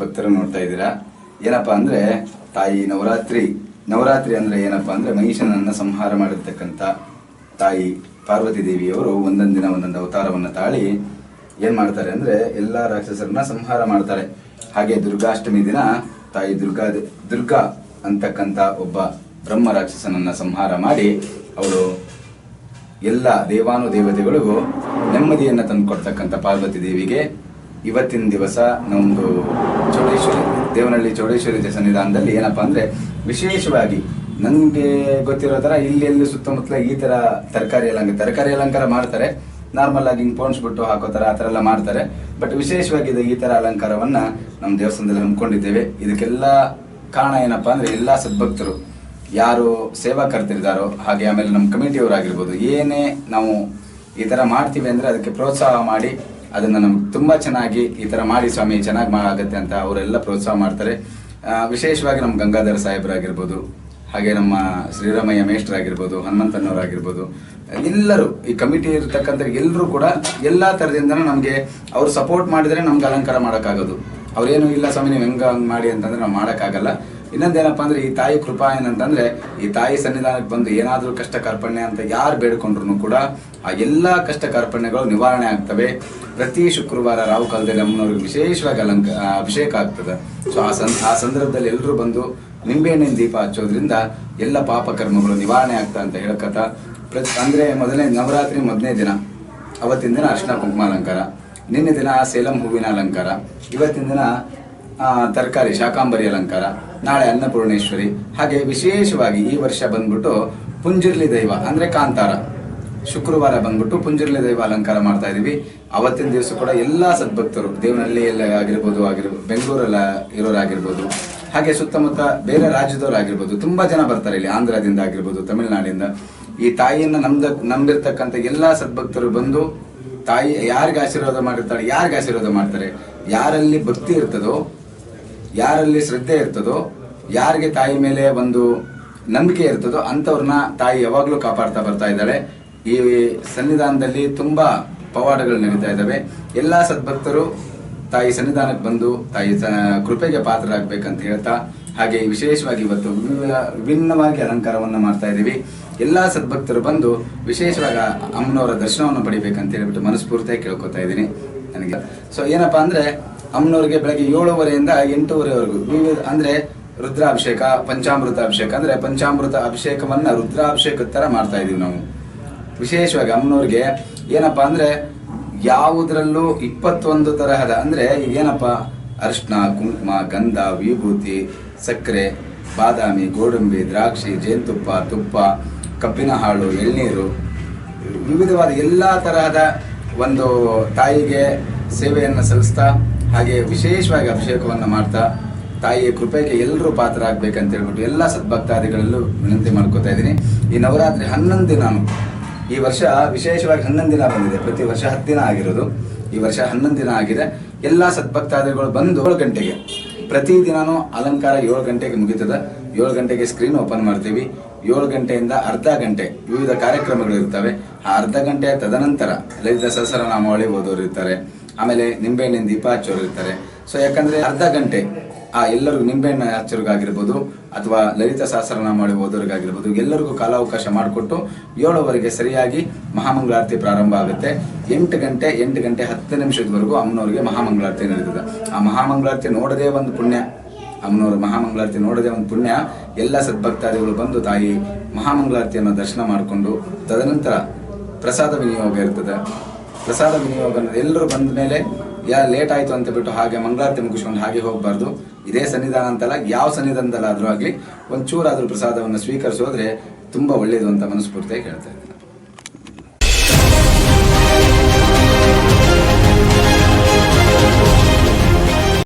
ಭಕ್ತರು ನೋಡ್ತಾ ಇದ್ದೀರಾ? ಏನಪ್ಪಾ ಅಂದ್ರೆ ತಾಯಿ ನವರಾತ್ರಿ. ನವರಾತ್ರಿ ಅಂದ್ರೆ ಏನಪ್ಪಾ ಅಂದ್ರೆ ಮಹಿಷನನ್ನ ಸಂಹಾರ ಮಾಡಿರ್ತಕ್ಕಂಥ ತಾಯಿ ಪಾರ್ವತಿ ದೇವಿಯವರು ಒಂದೊಂದು ದಿನ ಒಂದೊಂದು ಅವತಾರವನ್ನ ತಾಳಿ ಏನು ಮಾಡ್ತಾರೆ ಅಂದ್ರೆ ಎಲ್ಲಾ ರಾಕ್ಷಸರನ್ನ ಸಂಹಾರ ಮಾಡ್ತಾರೆ. ಹಾಗೆ ದುರ್ಗಾಷ್ಟಮಿ ದಿನ ತಾಯಿ ದುರ್ಗಾ ದುರ್ಗಾ ಅಂತಕ್ಕಂಥ ಒಬ್ಬ ಬ್ರಹ್ಮ ರಾಕ್ಷಸನನ್ನ ಸಂಹಾರ ಮಾಡಿ ಅವಳು ಎಲ್ಲ ದೇವಾನು ದೇವತೆಗಳಿಗೂ ನೆಮ್ಮದಿಯನ್ನು ತಂದುಕೊಡ್ತಕ್ಕಂಥ ಪಾರ್ವತಿ ದೇವಿಗೆ ಇವತ್ತಿನ ದಿವಸ ನಮ್ಮದು ಚೌಡೇಶ್ವರಿ ದೇವನಹಳ್ಳಿ ಚೌಡೇಶ್ವರಿ ಸನ್ನಿಧಾನದಲ್ಲಿ ಏನಪ್ಪಾ ಅಂದ್ರೆ ವಿಶೇಷವಾಗಿ ನನಗೆ ಗೊತ್ತಿರೋ ತರ ಇಲ್ಲಿ ಎಲ್ಲಿ ಸುತ್ತಮುತ್ತಲ ಈ ತರ ತರಕಾರಿ ಅಲಂಕಾರ ತರಕಾರಿ ಅಲಂಕಾರ ಮಾಡ್ತಾರೆ. ನಾರ್ಮಲ್ ಆಗಿ ಹಿಂಗ್ ಪೋಣಿಸ್ಬಿಟ್ಟು ಹಾಕೋ ತರ ಆ ತರ ಎಲ್ಲ ಮಾಡ್ತಾರೆ. ಬಟ್ ವಿಶೇಷವಾಗಿ ಇದು ಈ ತರ ಅಲಂಕಾರವನ್ನ ನಮ್ಮ ದೇವಸ್ಥಾನದಲ್ಲಿ ಹಮ್ಮಿಕೊಂಡಿದ್ದೇವೆ. ಇದಕ್ಕೆಲ್ಲ ಕಾರಣ ಏನಪ್ಪಾ ಅಂದ್ರೆ ಎಲ್ಲಾ ಸದ್ಭಕ್ತರು, ಯಾರು ಸೇವಾ ಕರ್ತಿರ್ತಾರೋ ಹಾಗೆ ಆಮೇಲೆ ನಮ್ಮ ಕಮಿಟಿಯವರಾಗಿರ್ಬೋದು ಏನೇ ನಾವು ಈ ತರ ಮಾಡ್ತೀವಿ ಅಂದ್ರೆ ಅದಕ್ಕೆ ಪ್ರೋತ್ಸಾಹ ಮಾಡಿ ಅದನ್ನ ನಮ್ಗೆ ತುಂಬಾ ಚೆನ್ನಾಗಿ ಈ ಥರ ಮಾಡಿ ಸ್ವಾಮಿ ಚೆನ್ನಾಗಿ ಆಗತ್ತೆ ಅಂತ ಅವರೆಲ್ಲ ಪ್ರೋತ್ಸಾಹ ಮಾಡ್ತಾರೆ. ವಿಶೇಷವಾಗಿ ನಮ್ಮ ಗಂಗಾಧರ ಸಾಹೇಬರಾಗಿರ್ಬೋದು, ಹಾಗೆ ನಮ್ಮ ಶ್ರೀರಾಮಯ್ಯ ಮೇಷ್ಟ್ರಾಗಿರ್ಬೋದು, ಹನುಮಂತನವರಾಗಿರ್ಬೋದು, ಎಲ್ಲರೂ ಈ ಕಮಿಟಿ ಇರ್ತಕ್ಕಂಥ ಎಲ್ಲರೂ ಕೂಡ ಎಲ್ಲಾ ಥರದಿಂದನೂ ನಮಗೆ ಅವ್ರು ಸಪೋರ್ಟ್ ಮಾಡಿದರೆ ನಮ್ಗೆ ಅಲಂಕಾರ ಮಾಡೋಕ್ಕಾಗೋದು. ಅವ್ರೇನು ಇಲ್ಲ ಸ್ವಾಮಿ ನೀವು ಹೆಂಗ ಹಂಗೆ ಮಾಡಿ ಅಂತಂದ್ರೆ ನಾವು ಮಾಡೋಕ್ಕಾಗಲ್ಲ. ಇನ್ನೊಂದೇನಪ್ಪ ಅಂದ್ರೆ, ಈ ತಾಯಿ ಕೃಪಾ ಏನಂತಂದ್ರೆ, ಈ ತಾಯಿ ಸನ್ನಿಧಾನಕ್ಕೆ ಬಂದು ಏನಾದರೂ ಕಷ್ಟ ಕಾರ್ಪಣ್ಯ ಅಂತ ಯಾರು ಬೇಡ್ಕೊಂಡ್ರು ಕೂಡ ಆ ಎಲ್ಲಾ ಕಷ್ಟ ಕಾರ್ಪಣ್ಯಗಳು ನಿವಾರಣೆ ಆಗ್ತವೆ. ಪ್ರತಿ ಶುಕ್ರವಾರ ರಾಹು ಕಾಲದಲ್ಲಿ ಅಮ್ಮನವ್ರಿಗೆ ವಿಶೇಷವಾಗಿ ಅಲಂಕ ಅಭಿಷೇಕ ಆಗ್ತದೆ. ಸೊ ಆ ಸಂ, ಆ ಸಂದರ್ಭದಲ್ಲಿ ಎಲ್ಲರೂ ಬಂದು ನಿಂಬೆಹಣ್ಣಿನ ದೀಪ ಹಚ್ಚೋದ್ರಿಂದ ಎಲ್ಲ ಪಾಪ ಕರ್ಮಗಳು ನಿವಾರಣೆ ಆಗ್ತಾ ಅಂತ ಹೇಳ್ಕತ. ಪ್ರತಿ ಅಂದ್ರೆ ಮೊದಲನೇ ನವರಾತ್ರಿ ಮೊದಲನೇ ದಿನ, ಅವತ್ತಿನ ದಿನ ಅರ್ಶಿನ ಕುಂಕುಮ ಅಲಂಕಾರ ನಿನ್ನೆ ದಿನ ಸೇಲಂ ಹೂವಿನ ಅಲಂಕಾರ. ಇವತ್ತಿನ ದಿನ ತರಕಾರಿ, ಶಾಕಾಂಬರಿ, ಅಲಂಕಾರ, ನಾಳೆ ಅನ್ನಪೂರ್ಣೇಶ್ವರಿ, ಹಾಗೆ ವಿಶೇಷವಾಗಿ ಈ ವರ್ಷ ಬಂದ್ಬಿಟ್ಟು ಪುಂಜಿರ್ಲಿ ದೈವ, ಅಂದ್ರೆ ಕಾಂತಾರ. ಶುಕ್ರವಾರ ಬಂದ್ಬಿಟ್ಟು ಪುಂಜಿರ್ಲಿ ದೈವ ಅಲಂಕಾರ ಮಾಡ್ತಾ ಇದೀವಿ. ಅವತ್ತಿನ ದಿವಸ ಕೂಡ ಎಲ್ಲಾ ಸದ್ಭಕ್ತರು, ದೇವನಹಳ್ಳಿ ಎಲ್ಲ ಆಗಿರ್ಬೋದು ಆಗಿರ್ಬೋದು ಬೆಂಗಳೂರಲ್ಲ ಇರೋರಾಗಿರ್ಬೋದು, ಹಾಗೆ ಸುತ್ತಮುತ್ತ ಬೇರೆ ರಾಜ್ಯದವರಾಗಿರ್ಬೋದು ತುಂಬಾ ಜನ ಬರ್ತಾರೆ ಇಲ್ಲಿ, ಆಂಧ್ರದಿಂದ ಆಗಿರ್ಬೋದು, ತಮಿಳುನಾಡಿಂದ. ಈ ತಾಯಿಯನ್ನ ನಮ್ದ, ನಂಬಿರ್ತಕ್ಕಂಥ ಎಲ್ಲಾ ಸದ್ಭಕ್ತರು ಬಂದು ತಾಯಿ ಯಾರಿಗೆ ಆಶೀರ್ವಾದ ಮಾಡಿರ್ತಾಳೆ, ಯಾರಿಗೆ ಆಶೀರ್ವಾದ ಮಾಡ್ತಾರೆ, ಯಾರಲ್ಲಿ ಭಕ್ತಿ ಇರ್ತದೋ ಯಾರಲ್ಲಿ ಶ್ರದ್ಧೆ ಇರ್ತದೋ, ಯಾರಿಗೆ ತಾಯಿ ಮೇಲೆ ಒಂದು ನಂಬಿಕೆ ಇರ್ತದೋ, ಅಂಥವ್ರನ್ನ ತಾಯಿ ಯಾವಾಗಲೂ ಕಾಪಾಡ್ತಾ ಬರ್ತಾ ಇದ್ದಾಳೆ. ಈ ಸನ್ನಿಧಾನದಲ್ಲಿ ತುಂಬಾ ಪವಾಡಗಳು ನಡೀತಾ ಇದ್ದಾವೆ. ಎಲ್ಲಾ ಸದ್ಭಕ್ತರು ತಾಯಿ ಸನ್ನಿಧಾನಕ್ಕೆ ಬಂದು ತಾಯಿ ಕೃಪೆಗೆ ಪಾತ್ರರಾಗಬೇಕಂತ ಹೇಳ್ತಾ, ಹಾಗೆ ವಿಶೇಷವಾಗಿ ಇವತ್ತು ವಿಭಿನ್ನವಾಗಿ ಅಲಂಕಾರವನ್ನು ಮಾಡ್ತಾ ಇದ್ದೀವಿ. ಎಲ್ಲಾ ಸದ್ಭಕ್ತರು ಬಂದು ವಿಶೇಷವಾಗಿ ಅಮ್ಮನವರ ದರ್ಶನವನ್ನು ಪಡಿಬೇಕಂತ ಹೇಳ್ಬಿಟ್ಟು ಮನಸ್ಫೂರ್ತಿಯಾಗಿ ಕೇಳ್ಕೊತಾ ಇದ್ದೀನಿ. ನನಗೆ. ಸೊ ಏನಪ್ಪಾ ಅಂದ್ರೆ ಅಮ್ಮನವ್ರಿಗೆ ಬೆಳಗ್ಗೆ ಏಳುವರೆಯಿಂದ ಎಂಟೂವರೆವರೆಗೂ. ವಿವಿಧ ಅಂದ್ರೆ ರುದ್ರಾಭಿಷೇಕ ಪಂಚಾಮೃತ ಅಭಿಷೇಕ ಅಂದ್ರೆ ಪಂಚಾಮೃತ ಅಭಿಷೇಕವನ್ನ ರುದ್ರಾಭಿಷೇಕ ತರ ಮಾಡ್ತಾ ಇದೀವಿ ನಾವು. ವಿಶೇಷವಾಗಿ ಅಮ್ಮನವ್ರಿಗೆ ಏನಪ್ಪಾ ಅಂದ್ರೆ ಯಾವುದ್ರಲ್ಲೂ ಇಪ್ಪತ್ತೊಂದು ತರಹದ ಅಂದ್ರೆ ಏನಪ್ಪ ಅರಿಶಿನ ಕುಂಕುಮ, ಗಂಧ, ವಿಭೂತಿ, ಸಕ್ಕರೆ, ಬಾದಾಮಿ, ಗೋಡಂಬಿ, ದ್ರಾಕ್ಷಿ, ಜೇನುತುಪ್ಪ, ತುಪ್ಪ, ಕಬ್ಬಿನ ಹಾಳು ಎಳ್ನೀರು, ವಿವಿಧವಾದ ಎಲ್ಲಾ ತರಹದ ಒಂದು ತಾಯಿಗೆ ಸೇವೆಯನ್ನು ಸಲ್ಲಿಸ್ತಾ ಹಾಗೆ ವಿಶೇಷವಾಗಿ ಅಭಿಷೇಕವನ್ನು ಮಾಡ್ತಾ ತಾಯಿಯ ಕೃಪೆಗೆ ಎಲ್ಲರೂ ಪಾತ್ರ ಆಗ್ಬೇಕಂತ ಹೇಳ್ಬಿಟ್ಟು ಎಲ್ಲ ಸದ್ಭಕ್ತಾದಿಗಳಲ್ಲೂ ವಿನಂತಿ ಮಾಡ್ಕೋತಾ ಇದ್ದೀನಿ. ಈ ನವರಾತ್ರಿ ಹನ್ನೊಂದು ದಿನಾನು ಈ ವರ್ಷ ವಿಶೇಷವಾಗಿ ಹನ್ನೊಂದು ದಿನ ಬಂದಿದೆ. ಪ್ರತಿ ವರ್ಷ ಹತ್ತು ದಿನ ಆಗಿರೋದು. ಈ ವರ್ಷ ಹನ್ನೊಂದು ದಿನ ಆಗಿದೆ. ಎಲ್ಲ ಸದ್ಭಕ್ತಾದಿಗಳು ಬಂದು ಏಳು ಗಂಟೆಗೆ, ಪ್ರತಿ ದಿನಾನು ಅಲಂಕಾರ ಏಳು ಗಂಟೆಗೆ ಮುಗೀತದ. ಏಳು ಗಂಟೆಗೆ ಸ್ಕ್ರೀನ್ ಓಪನ್ ಮಾಡ್ತೀವಿ. ಏಳು ಗಂಟೆಯಿಂದ ಅರ್ಧ ಗಂಟೆ ವಿವಿಧ ಕಾರ್ಯಕ್ರಮಗಳು ಇರ್ತವೆ. ಆ ಅರ್ಧ ಗಂಟೆ ತದನಂತರ ಲಲಿತ ಸಹಸ್ರನಾಮಾವಳಿ ಓದೋರು ಇರ್ತಾರೆ. ಆಮೇಲೆ ನಿಂಬೆಹಣ್ಣಿನ ದೀಪ ಹಚ್ಚೋರು ಇರ್ತಾರೆ. ಸೊ ಯಾಕಂದ್ರೆ ಅರ್ಧ ಗಂಟೆ ಆ ಎಲ್ಲರಿಗೂ ನಿಂಬೆಹಣ್ಣು ಹಚ್ಚೋರಿಗಾಗಿರ್ಬೋದು ಅಥವಾ ಲಲಿತ ಶಾಸ್ರನ್ನ ಮಾಡಿ ಹೋದವರಿಗಾಗಿರ್ಬೋದು ಎಲ್ಲರಿಗೂ ಕಾಲಾವಕಾಶ ಮಾಡಿಕೊಟ್ಟು ಏಳುವರೆಗೆ ಸರಿಯಾಗಿ ಮಹಾಮಂಗಳಾರತಿ ಪ್ರಾರಂಭ ಆಗುತ್ತೆ. ಎಂಟು ಗಂಟೆ ಎಂಟು ಗಂಟೆ ಹತ್ತು ನಿಮಿಷದವರೆಗೂ ಅಮ್ಮನವರಿಗೆ ಮಹಾಮಂಗಳಾರತಿ ನಡೀತದೆ. ಆ ಮಹಾಮಂಗಳಾರತಿ ನೋಡದೇ ಒಂದು ಪುಣ್ಯ. ಅಮ್ಮನವರ ಮಹಾಮಂಗಳಾರತಿ ನೋಡದೆ ಒಂದು ಪುಣ್ಯ. ಎಲ್ಲ ಸದ್ಭಕ್ತಾದಿಗಳು ಬಂದು ತಾಯಿ ಮಹಾಮಂಗಳಾರತಿಯನ್ನು ದರ್ಶನ ಮಾಡಿಕೊಂಡು ತದನಂತರ ಪ್ರಸಾದ ವಿನಿಯೋಗ ಇರ್ತದೆ. ಪ್ರಸಾದ ವಿನಿಯೋಗ ಎಲ್ಲರೂ ಬಂದ ಮೇಲೆ, ಯಾ ಲೇಟ್ ಆಯ್ತು ಅಂತ ಬಿಟ್ಟು ಹಾಗೆ ಮಂಗಳಾರತಿ ಮುಗಿಸ್ಕೊಂಡು ಹಾಗೆ ಹೋಗಬಾರ್ದು. ಇದೇ ಸನ್ನಿಧಾನ ಅಂತಲ್ಲ, ಯಾವ ಸನ್ನಿಧಾನದಲ್ಲಾದ್ರೂ ಆಗಲಿ, ಒಂಚೂರಾದರೂ ಪ್ರಸಾದವನ್ನು ಸ್ವೀಕರಿಸೋದ್ರೆ ತುಂಬ ಒಳ್ಳೆಯದು ಅಂತ ಮನಸ್ಫೂರ್ತಿಯಾಗಿ ಹೇಳ್ತಾ ಇದ್ದೀನಿ.